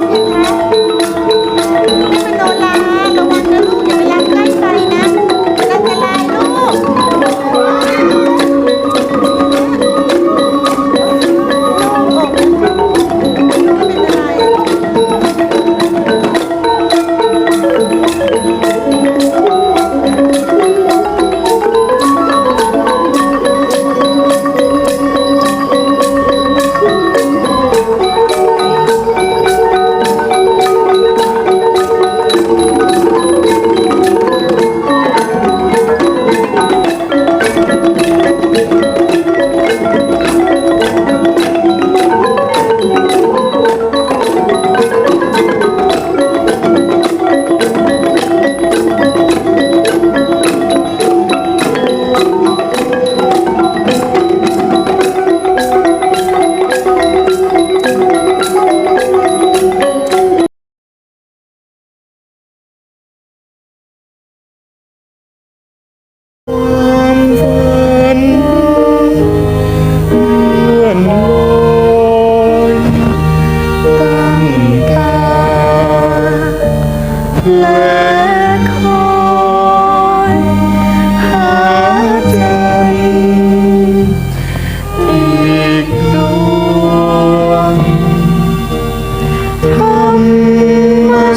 ม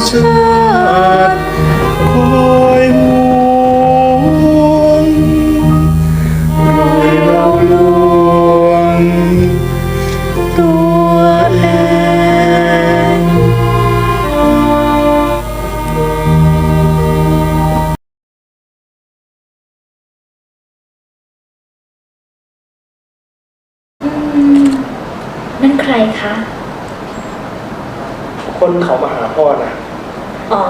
ชาติคอย รคะ คนเขามาหาพ่อนะอ๋อ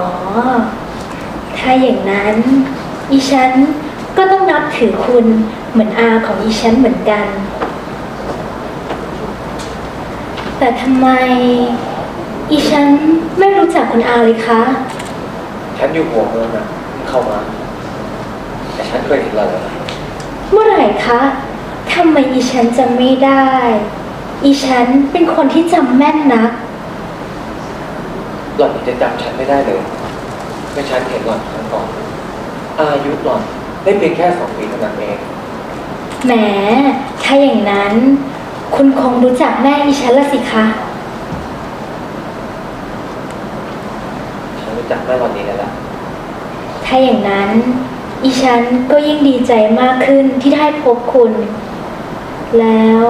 ถ้าอย่างนั้นอีฉันก็ต้องนับถือคุณเหมือนอาของอีฉันเหมือนกัน แต่ทำไมอีฉันไม่รู้จักคุณอาเลยคะ ฉันอยู่หัวเมืองนะเข้ามา แต่ฉันเคยเห็นเราแล้วนะเมื่อไหร่คะทำไมอีฉันจำไม่ได้ อีฉันเป็นคนที่จำแม่นนักหล่อนจะจำฉันไม่ได้เลยเมื่อฉันเห็นหล่อนครั้งก่อนอายุหล่อนได้เพียงแค่สองปีเท่านั้นเอง แหม ถ้าอย่างนั้น คุณคงรู้จักแม่อีฉันละสิคะ ฉันรู้จักแม่หล่อนดีแล้วล่ะถ้าอย่างนั้น อีฉันก็ยิ่งดีใจมากขึ้นที่ได้พบคุณ แล้ว